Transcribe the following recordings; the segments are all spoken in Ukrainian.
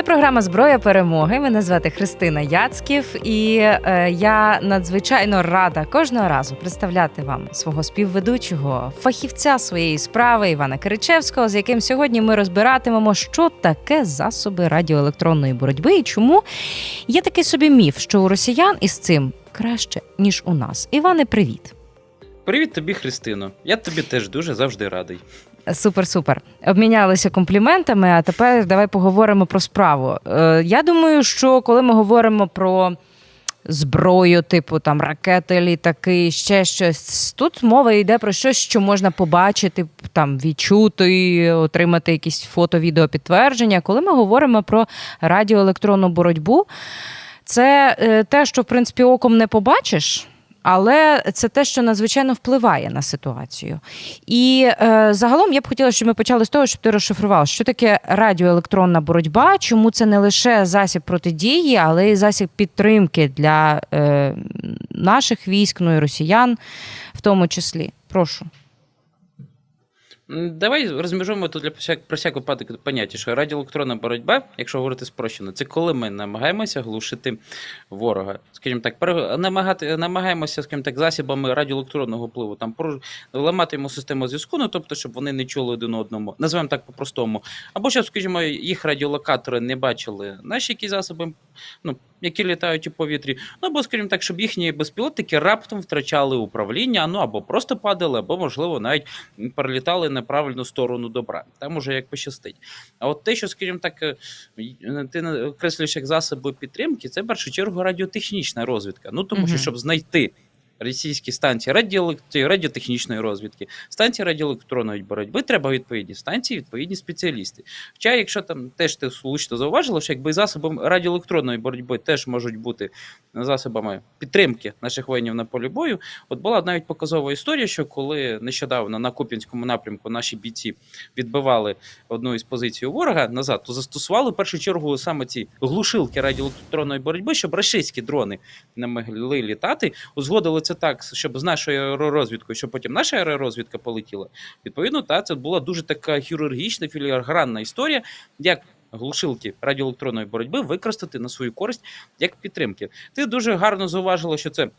Це програма Зброя перемоги. Мене звати Христина Яцьків, і е, я надзвичайно рада кожного разу представляти вам свого співведучого, фахівця своєї справи Івана Киричевського, з яким сьогодні ми розбиратимемо, що таке засоби радіоелектронної боротьби і чому є такий собі міф, що у росіян із цим краще ніж у нас. Іване, привіт. Привіт тобі, Христино. Я тобі теж дуже завжди радий. Супер, супер. Обмінялися компліментами. А тепер давай поговоримо про справу. Е, я думаю, що коли ми говоримо про зброю, типу там ракети, літаки, ще щось, тут мова йде про щось, що можна побачити, там відчути, отримати якісь фото, відео підтвердження. Коли ми говоримо про радіоелектронну боротьбу, це е, те, що в принципі оком не побачиш. Але це те, що надзвичайно впливає на ситуацію. І е, загалом я б хотіла, щоб ми почали з того, щоб ти розшифрував, що таке радіоелектронна боротьба, чому це не лише засіб протидії, але й засіб підтримки для е, наших військ, ну і росіян в тому числі. Прошу. Давай розміжуємо тут для всяк, про всяк випадок поняття, що радіоелектронна боротьба, якщо говорити спрощено, це коли ми намагаємося глушити ворога. Скажімо так, намагати, намагаємося, скажімо так, засобами радіоелектронного впливу там ламати йому систему зв'язку, ну тобто, щоб вони не чули один одному, називаємо так по-простому. Або щоб, скажімо, їх радіолокатори не бачили наші якісь засоби, ну, які літають у повітрі. Ну або, скажімо так, щоб їхні безпілотники раптом втрачали управління, ну або просто падали, або, можливо, навіть перелітали неправильну сторону добра. Там уже як пощастить. А от те, що, скажімо так, е, ти окреслюєш як засоби підтримки, це в першу чергу радіотехнічна розвідка. Ну тому що, щоб знайти. Російські станції радіотехнічної розвідки, станції радіоелектронної боротьби, треба відповідні станції, відповідні спеціалісти. Хоча, якщо там теж ти слушно зауважила, що якби засобами радіоелектронної боротьби теж можуть бути засобами підтримки наших воїнів на полі бою. От була навіть показова історія, що коли нещодавно на Куп'янському напрямку наші бійці відбивали одну із позицій ворога назад, то застосували в першу чергу саме ці глушилки радіоелектронної боротьби, щоб російські дрони не могли літати. Узгодили це так, щоб з нашою аеророзвідкою, щоб потім наша аеророзвідка полетіла. Відповідно, та це була дуже така хірургічна філігранна історія, як. Глушилки радіоелектронної боротьби використати на свою користь як підтримки. Ти дуже гарно зауважила, що це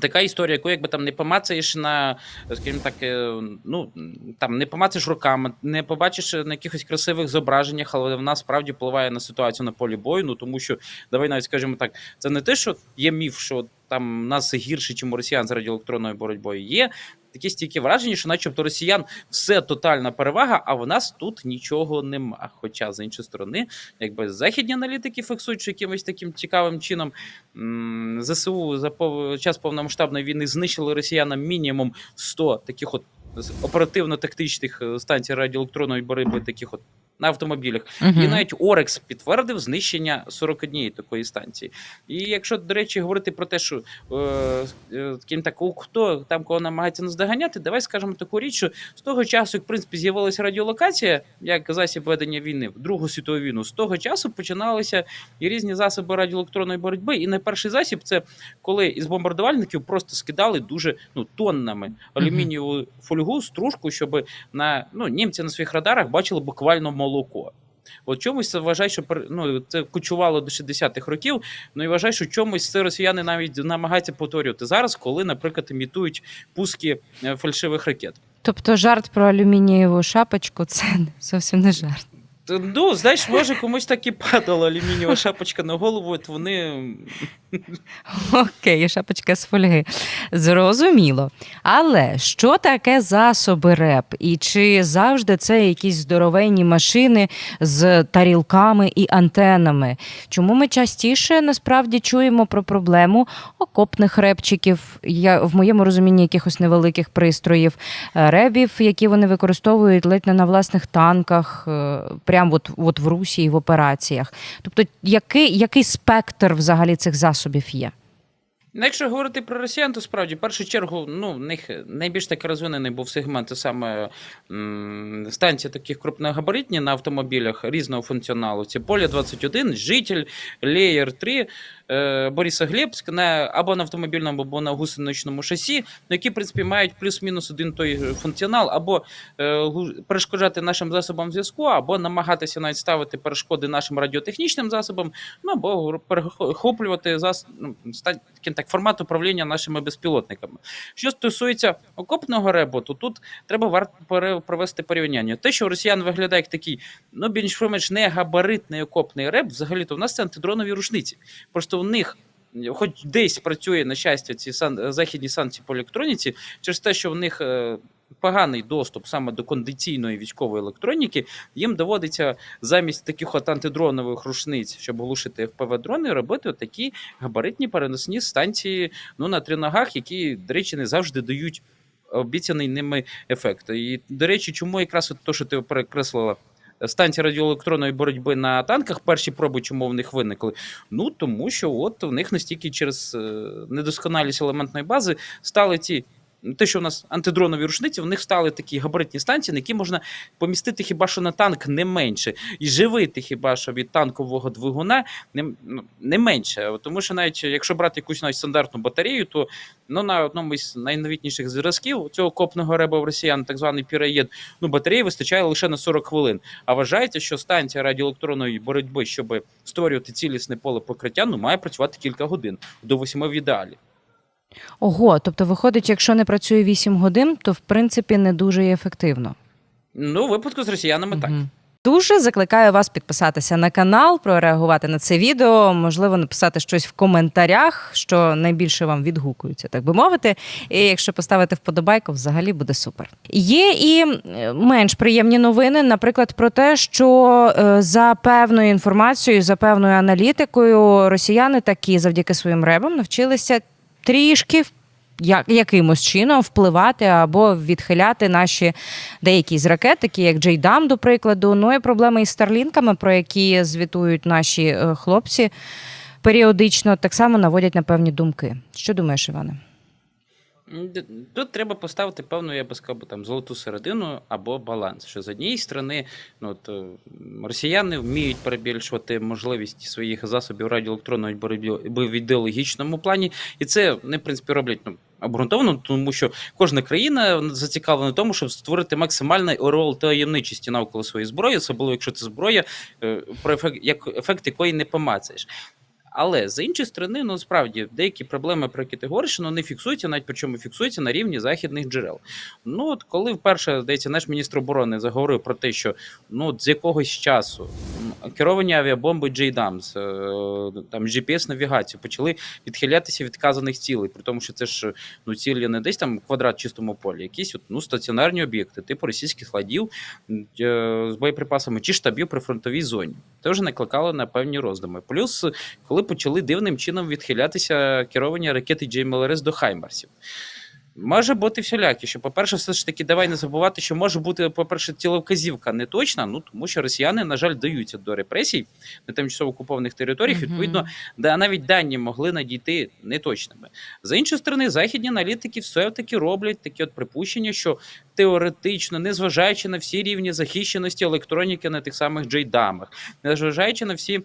така історія, яку якби там не помацаєш на, скажімо так, е, ну там не помацаєш руками, не побачиш на якихось красивих зображеннях, але вона справді впливає на ситуацію на полі бою. Ну тому що давай навіть скажімо так, це не те, що є міф, що там нас гірше, чим росіян з радіоелектронною боротьбою. Є такі стільки враження, що, начебто, росіян все тотальна перевага, а в нас тут нічого нема. Хоча з іншої сторони, якби західні аналітики фіксують, що якимось таким цікавим чином ЗСУ за час повномасштабної війни знищили росіянам мінімум 100 таких от з- оперативно-тактичних е, станцій радіоелектронної боротьби, таких от на автомобілях. І навіть Орекс підтвердив знищення 41 такої станції. І якщо, до речі, говорити про те, що е, е, так, хто там кого намагається наздоганяти, давай скажемо таку річ, що з того часу, як в принципі з'явилася радіолокація, як засіб ведення війни в Другу світову війну, з того часу починалися і різні засоби радіоелектронної боротьби. І найперший засіб це коли із бомбардувальників просто скидали дуже ну тоннами алюмінієву фольгу, стружку, щоб на ну німці на своїх радарах бачили буквально молоко. От чомусь це вважає, що ну, це кочувало до 60-х років. Ну і вважаю, що чомусь це росіяни навіть намагаються повторювати зараз, коли, наприклад, імітують пуски е, фальшивих ракет. Тобто жарт про алюмінієву шапочку це зовсім не жарт. Ну, знаєш, може комусь так і падала алюмінієва шапочка на голову, от вони Окей, шапочка з фольги. Зрозуміло. Але що таке засоби РЕП? І чи завжди це якісь здоровенні машини з тарілками і антенами? Чому ми частіше насправді чуємо про проблему окопних репчиків, я, в моєму розумінні якихось невеликих пристроїв, е, ребів, які вони використовують ледь не на власних танках, е, прямо от, от в Русі і в операціях? Тобто, який, який спектр взагалі цих засобів є? Ну, Якщо говорити про росіян, то справді в першу чергу ну, в них найбільш так розвинений був сегмент це саме м, станції таких крупногабаритні на автомобілях різного функціоналу. Це Поля 21, Житель, Леєр 3, е, Борисоглебськ на, або на автомобільному, або на гусеничному шасі, ну, які, в принципі, мають плюс-мінус один той функціонал, або е, перешкоджати нашим засобам зв'язку, або намагатися навіть ставити перешкоди нашим радіотехнічним засобам, ну або перехоплювати зас... ну, таким так формат управління нашими безпілотниками. Що стосується окопного ребу, то тут треба варто провести порівняння. Те, що росіян виглядає як такий, ну більш-менш не габаритний окопний реб, взагалі то в нас це антидронові рушниці. Просто в них. Хоч десь працює на щастя ці сан... західні санкції по електроніці, через те, що в них е, поганий доступ саме до кондиційної військової електроніки, їм доводиться замість таких от антидронових рушниць, щоб глушити FPV-дрони, робити такі габаритні переносні станції ну, на триногах, які, до речі, не завжди дають обіцяний ними ефект. І, до речі, чому якраз от то, що ти перекреслила. Станції радіоелектронної боротьби на танках, перші проби, чому в них виникли? Ну тому що от в них настільки через е, недосконалість елементної бази стали ці. Ну, Те, що у нас антидронові рушниці, в них стали такі габаритні станції, на які можна помістити хіба що на танк не менше, і живити хіба що від танкового двигуна не, ну, не менше. Тому що навіть якщо брати якусь навіть стандартну батарею, то ну, на одному із найновітніших зразків цього копного реба в росіян, так званий піраєд, ну батареї вистачає лише на 40 хвилин. А вважається, що станція радіоелектронної боротьби, щоб створювати цілісне поле покриття, ну має працювати кілька годин до 8 в ідеалі. Ого, тобто виходить, якщо не працює 8 годин, то в принципі не дуже і ефективно. Ну, у випадку з росіянами так. Мгм. Дуже закликаю вас підписатися на канал, прореагувати на це відео, можливо, написати щось в коментарях, що найбільше вам відгукується, так би мовити. І якщо поставити вподобайку, взагалі буде супер. Є і е, менш приємні новини, наприклад, про те, що е, за певною інформацією, за певною аналітикою, росіяни такі завдяки своїм ребам навчилися трішки як, якимось чином впливати або відхиляти наші деякі з ракет, такі як Джейдам, до прикладу. Ну і проблеми із старлінками, про які звітують наші е, хлопці, періодично так само наводять на певні думки. Що думаєш, Іване? Тут треба поставити певну, я би сказав, там золоту середину або баланс. Що з однієї сторони, ну от е, росіяни вміють перебільшувати можливість своїх засобів радіоелектронної боротьби в ідеологічному плані, і це вони, в принципі, роблять ну. Обґрунтовано, тому що кожна країна зацікавлена в тому, щоб створити максимальний орел таємничості навколо своєї зброї, особливо якщо це зброя, е, про ефект, як ефект якої не помацаєш. Але з іншої сторони, ну справді деякі проблеми, про які ти говориш, ну, не фіксуються, навіть причому фіксуються на рівні західних джерел. Ну от коли вперше здається, наш міністр оборони заговорив про те, що ну з якогось часу керовані авіабомби JDAMS, е, там gps навігацію почали відхилятися від вказаних цілей, при тому, що це ж ну цілі не десь там квадрат чистому полі, якісь от, ну стаціонарні об'єкти, типу російських складів е, з боєприпасами чи штабів при фронтовій зоні. Це вже накликало на певні роздуми. Плюс коли почали дивним чином відхилятися керовані ракети JMLRS до Хаймарсів. Може бути всілякі, що, по-перше, все ж таки, давай не забувати, що може бути, по-перше, ціловказівка не точна, ну тому що росіяни, на жаль, даються до репресій на тимчасово окупованих територіях. Мгм. Відповідно, да, навіть дані могли надійти неточними. З іншої сторони, західні аналітики все-таки роблять такі от припущення, що теоретично, незважаючи на всі рівні захищеності електроніки на тих самих джейдамах, незважаючи на всі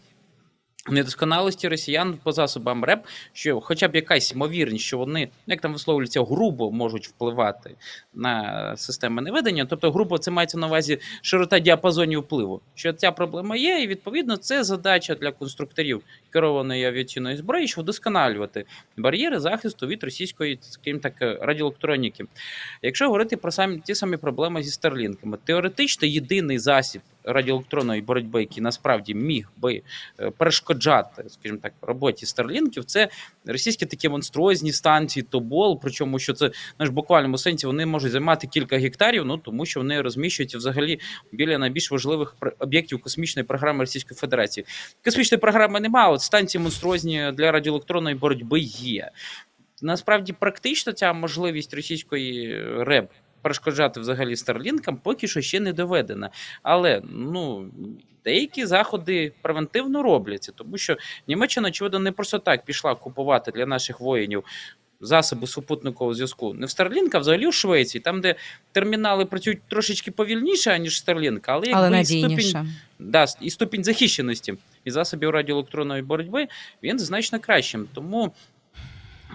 недосконалості росіян по засобам РЕП, що хоча б якась ймовірність, що вони, як там висловлюються, грубо можуть впливати на системи наведення. Тобто, грубо це мається на увазі широта діапазонів впливу. Що ця проблема є, і відповідно це задача для конструкторів керованої авіаційної зброї, щоб вдосконалювати бар'єри захисту від російської, скажімо так, радіоелектроніки. Якщо говорити про самі ті самі проблеми зі старлінками, теоретично єдиний засіб радіоелектронної боротьби, який насправді міг би е, перешкоджати, скажімо так, роботі старлінків, це російські такі монструозні станції Тобол. Причому що це знаєш, в буквальному сенсі вони можуть займати кілька гектарів, ну тому що вони розміщуються взагалі біля найбільш важливих об'єктів космічної програми Російської Федерації. Космічної програми немає, от станції монструозні для радіоелектронної боротьби є. Насправді, практично ця можливість російської РЕБ перешкоджати взагалі старлінкам, поки що ще не доведена. Але ну. Деякі заходи превентивно робляться, тому що Німеччина, очевидно, не просто так пішла купувати для наших воїнів засоби супутникового зв'язку. Не в Starlink, а взагалі в Швеції, там, де термінали працюють трошечки повільніше, ніж Starlink, але, якби і ступінь да, і ступінь захищеності і засобів радіоелектронної боротьби він значно кращим. Тому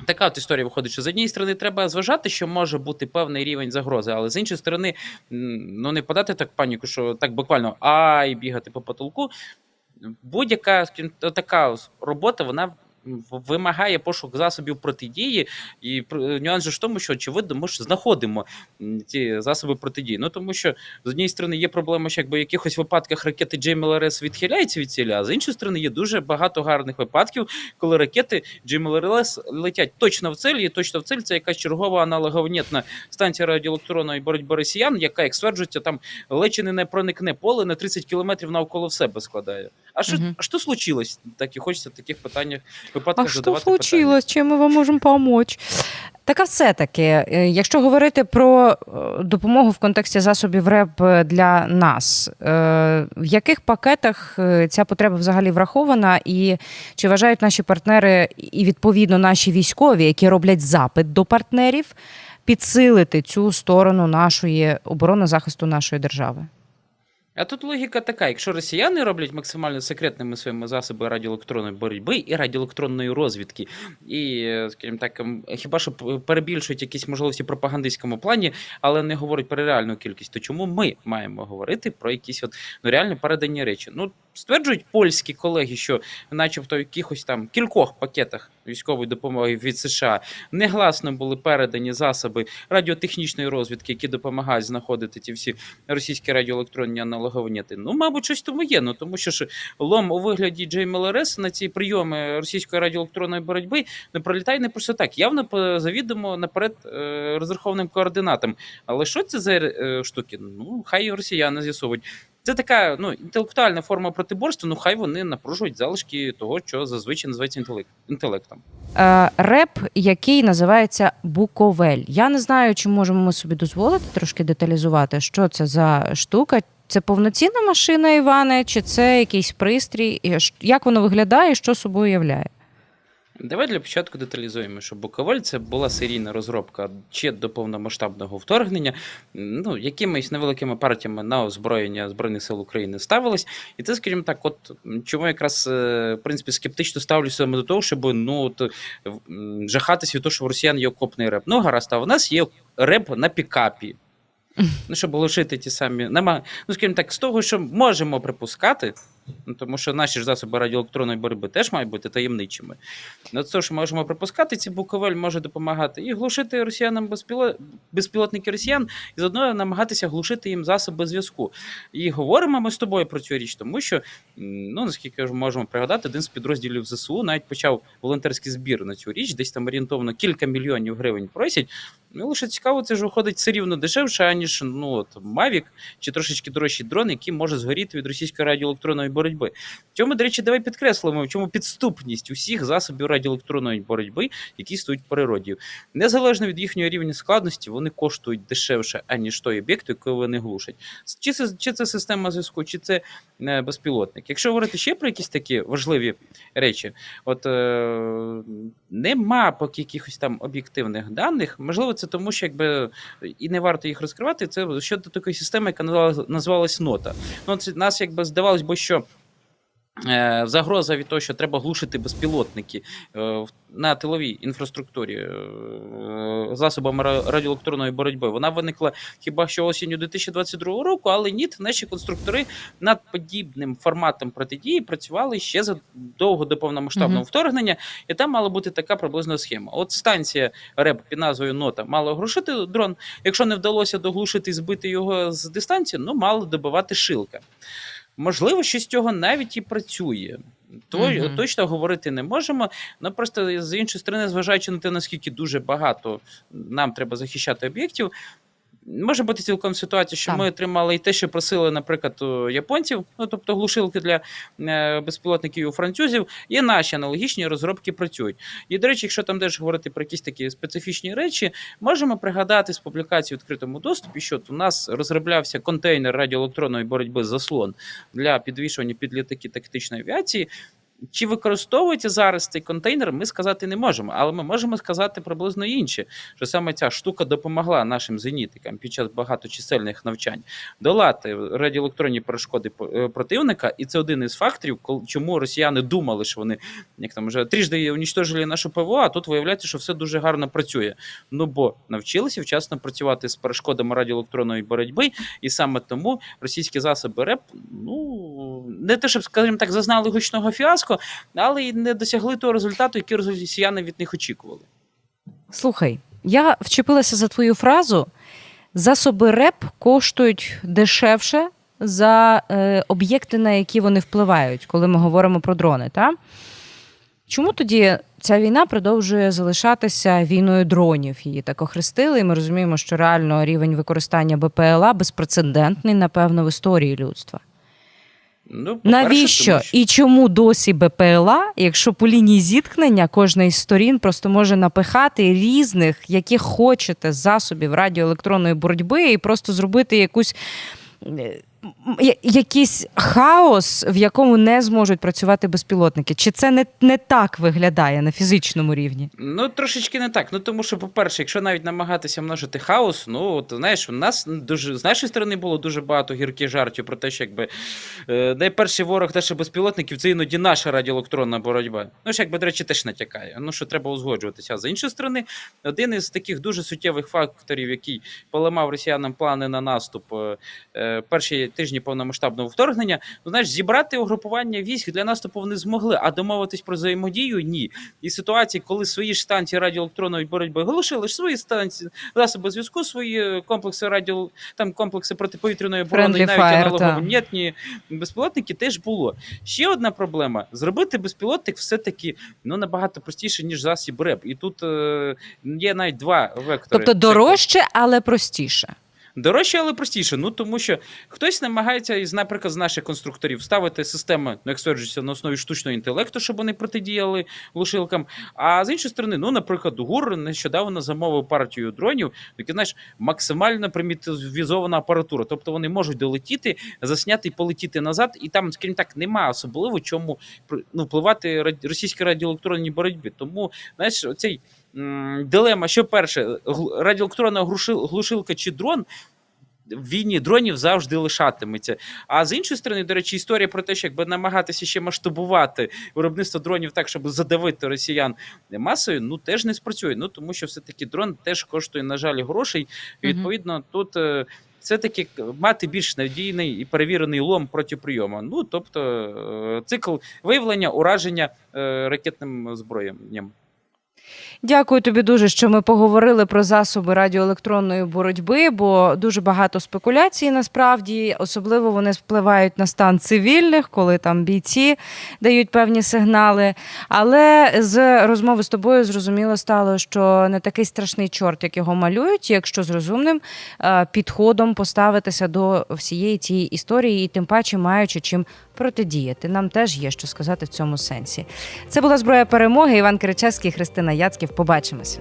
така от історія виходить, що з однієї сторони треба зважати, що може бути певний рівень загрози, але з іншої сторони, ну не подати так паніку, що так буквально ай бігати по потолку. Будь-яка така робота, вона вимагає пошук засобів протидії, і нюанс же ж в тому, що очевидно, ми ж знаходимо ці засоби протидії. Ну тому що з однієї сторони є проблема, що якби в якихось випадках ракети GMLRS відхиляються від ціля, а з іншої сторони є дуже багато гарних випадків, коли ракети GMLRS летять точно в цель, і точно в цель це якась чергова аналоговнітна станція радіоелектронної боротьби росіян, яка, як стверджується, там лечі не проникне поле на 30 кілометрів навколо себе складає. А що, а що случилось? Так і хочеться в таких питаннях А що случилось? Чим ми вам можемо допомогти? Так, а все-таки, е, якщо говорити про е, допомогу в контексті засобів РЕП для нас, е, в яких пакетах е, ця потреба взагалі врахована, і чи вважають наші партнери і відповідно наші військові, які роблять запит до партнерів, підсилити цю сторону нашої оборони захисту нашої держави? А тут логіка така: якщо росіяни роблять максимально секретними своїми засоби радіоелектронної боротьби і радіоелектронної розвідки, і, скажімо так, ем, хіба що перебільшують якісь можливості в пропагандистському плані, але не говорять про реальну кількість, то чому ми маємо говорити про якісь от ну реально передані речі? Ну стверджують польські колеги, що, начебто, в якихось там кількох пакетах військової допомоги від США негласно були передані засоби радіотехнічної розвідки, які допомагають знаходити ті всі російські радіоелектронні аналоговніти. Ну, мабуть, щось тому є. Ну тому що ж лом у вигляді JMLRS на ці прийоми російської радіоелектронної боротьби не пролітає не просто так. Явно завідомо наперед е, розрахованим координатам. Але що це за е, штуки? Ну, хай росіяни з'ясовують. Це така ну, інтелектуальна форма протиборства, ну хай вони напружують залишки того, що зазвичай називається інтелект, інтелектом. Е, реп, який називається Буковель. Я не знаю, чи можемо ми собі дозволити трошки деталізувати, що це за штука. Це повноцінна машина, Іване, чи це якийсь пристрій? Як воно виглядає що собою являє? Давай для початку деталізуємо, що Буковель це була серійна розробка ще до повномасштабного вторгнення. Ну, якимись невеликими партіями на озброєння Збройних сил України ставилось. І це, скажімо так, от чому якраз е, в принципі скептично ставлюся саме до того, щоб ну от жахатися від того, що в росіян є окопний реп. Ну, гаразд, а в нас є реп на пікапі. Ну, щоб лишити ті самі. Нема, ну, скажімо так, з того, що можемо припускати, ну, тому що наші ж засоби радіоелектронної боротьби теж мають бути таємничими. Ну, це, що можемо припускати, ці Буковель може допомагати і глушити росіянам безпіло... безпілотники росіян, і заодно намагатися глушити їм засоби зв'язку. І говоримо ми з тобою про цю річ, тому що, ну наскільки ж можемо пригадати, один з підрозділів ЗСУ навіть почав волонтерський збір на цю річ, десь там орієнтовно кілька мільйонів гривень просять. Ну, лише цікаво, це ж виходить все рівно дешевше, аніж ну, от, Mavic чи трошечки дорожчий дрон, який може згоріти від російської радіоелектронної боротьби. В цьому, до речі, давай підкреслимо, в чому підступність усіх засобів радіоелектронної боротьби, які стоять в природі. Незалежно від їхнього рівня складності, вони коштують дешевше, аніж той об'єкт, який вони глушать. Чи це, чи це система зв'язку, чи це е, безпілотник. Якщо говорити ще про якісь такі важливі речі, от е, нема поки якихось там об'єктивних даних. Можливо, це тому, що якби і не варто їх розкривати. Це щодо такої системи, яка називалась нота. Ну, це нас якби здавалось би, що. Е, Загроза від того, що треба глушити безпілотники е, на тиловій інфраструктурі е, засобами радіоелектронної боротьби. Вона виникла хіба що осінню 2022 року, але ні, наші конструктори над подібним форматом протидії працювали ще задовго до повномасштабного Мгм. вторгнення, і там мала бути така приблизна схема. От станція РЕБ під назвою Нота мала глушити дрон. Якщо не вдалося доглушити і збити його з дистанції, ну мала добивати шилка. Можливо, що з цього навіть і працює. То, Мгм. Точно говорити не можемо. Ну просто з іншої сторони, зважаючи на те, наскільки дуже багато нам треба захищати об'єктів. Може бути цілком ситуація, що Так. ми отримали і те, що просили, наприклад, у японців, ну тобто глушилки для е, безпілотників у французів, і наші аналогічні розробки працюють. І, до речі, якщо там теж говорити про якісь такі специфічні речі, можемо пригадати з публікації в відкритому доступі, що у нас розроблявся контейнер радіоелектронної боротьби заслон для підвішування під літаки тактичної авіації. Чи використовується зараз цей контейнер, ми сказати не можемо, але ми можемо сказати приблизно інше, що саме ця штука допомогла нашим зенітикам під час багаточисельних навчань долати радіоелектронні перешкоди е, противника, і це один із факторів, чому росіяни думали, що вони як там вже трижди унічтожили нашу ПВО, а тут виявляється, що все дуже гарно працює. Ну бо навчилися вчасно працювати з перешкодами радіоелектронної боротьби, і саме тому російські засоби РЕП, ну не те, щоб, скажімо так, зазнали гучного фіаско, але й не досягли того результату, який росіяни від них очікували. Слухай, я вчепилася за твою фразу. Засоби РЕП коштують дешевше за е, об'єкти, на які вони впливають, коли ми говоримо про дрони. Та? Чому тоді ця війна продовжує залишатися війною дронів? Її так охрестили, і ми розуміємо, що реально рівень використання БПЛА безпрецедентний, напевно, в історії людства. Ну, Навіщо тому що- і чому досі БПЛА, якщо по лінії зіткнення кожна із сторін просто може напихати різних, яких хочете засобів радіоелектронної боротьби і просто зробити якусь. Якийсь хаос, в якому не зможуть працювати безпілотники. Чи це не, не так виглядає на фізичному рівні? Ну, трошечки не так. Ну тому що, по-перше, якщо навіть намагатися множити хаос, ну от знаєш, у нас дуже з нашої сторони було дуже багато гірких жартів про те, що якби е, найперший ворог наших безпілотників це іноді наша радіоелектронна боротьба. Ну ж якби, до речі, теж натякає. Ну що треба узгоджуватися. А з іншої сторони, один із таких дуже суттєвих факторів, який поламав росіянам плани на наступ е, е, перші тижні повномасштабного вторгнення, ну знаєш, зібрати угрупування військ для наступу вони змогли, а домовитись про взаємодію ні. І ситуації, коли свої ж станції радіоелектронної боротьби оголошили ж свої станції, засоби зв'язку, свої комплекси радіо, там комплекси протиповітряної оборони, і навіть fire, аналоговнітні безпілотники теж було. Ще одна проблема: зробити безпілотник все-таки ну набагато простіше, ніж засіб РЕП. І тут е, є навіть два вектори. Тобто дорожче, але простіше. Дорожче, але простіше. Ну тому що хтось намагається із, наприклад, з наших конструкторів ставити системи, ну як стверджується, на основі штучного інтелекту, щоб вони протидіяли глушилкам. А з іншої сторони, ну, наприклад, ГУР нещодавно замовив партію дронів, які знаєш, максимально примітивізована апаратура. Тобто вони можуть долетіти, засняти і полетіти назад, і там, скажімо так, немає особливо чому ну, впливати раді- російській радіоелектронній боротьбі. Тому знаєш, оцей дилема, що перше, радіоелектронна глушилка чи дрон. В війні дронів завжди лишатиметься. А з іншої сторони, до речі, історія про те, що якби намагатися ще масштабувати виробництво дронів так, щоб задавити росіян масою, ну теж не спрацює. Ну тому що все-таки дрон теж коштує, на жаль, грошей. І відповідно тут. е, Все-таки мати більш надійний і перевірений лом проти прийому. Ну тобто е, цикл виявлення ураження е, ракетним зброєнням. Дякую тобі дуже, що ми поговорили про засоби радіоелектронної боротьби, бо дуже багато спекуляцій насправді, особливо вони впливають на стан цивільних, коли там бійці дають певні сигнали. Але з розмови з тобою зрозуміло стало, що не такий страшний чорт, як його малюють, якщо з розумним е, підходом поставитися до всієї цієї історії, і тим паче маючи чим протидіяти. Нам теж є що сказати в цьому сенсі. Це була зброя перемоги. Іван Киричевський, Христина Яцьків. Побачимося.